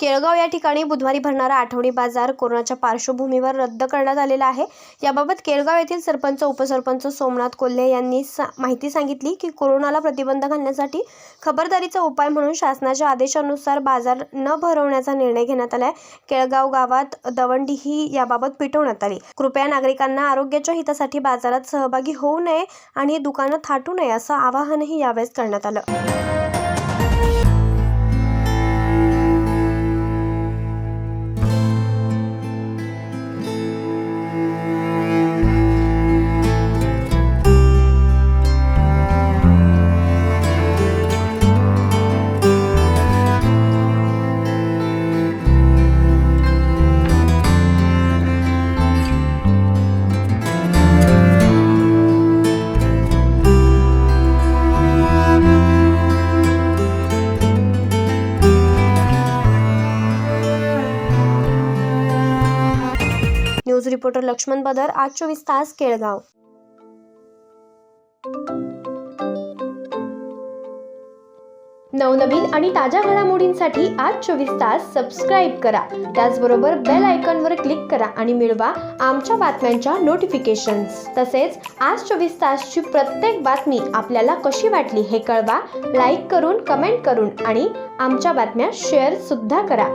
केळगाव या ठिकाणी बुधवारी भरणारा आठवडी बाजार कोरोनाच्या पार्श्वभूमीवर रद्द करण्यात आलेला आहे. याबाबत केळगाव येथील सरपंच उपसरपंच सोमनाथ कोल्हे यांनी सा माहिती सांगितली की कोरोनाला प्रतिबंध घालण्यासाठी खबरदारीचा उपाय म्हणून शासनाच्या आदेशानुसार बाजार न भरवण्याचा निर्णय घेण्यात आला आहे केळगाव गावात दवंडी ही याबाबत पिटवण्यात आली. कृपया नागरिकांना आरोग्याच्या हितासाठी बाजारात सहभागी होऊ नये आणि दुकानं थाटू नये असं आवाहनही यावेळेस करण्यात आलं. न्यूज रिपोर्टर लक्ष्मण बदर आज चोवीस तास केळगाव. नवनवीन आणि ताज्या घडामोडींसाठी आज चोवीस तास सबस्क्राईब करा. त्याचबरोबर बेल आयकॉनवर क्लिक करा आणि मिळवा आमच्या बातम्यांच्या नोटिफिकेशन्स तसेच आज चोवीस तासची प्रत्येक बातमी आपल्याला कशी वाटली हे कळवा लाईक करून कमेंट करून आणि आमच्या बातम्या शेअर सुद्धा करा.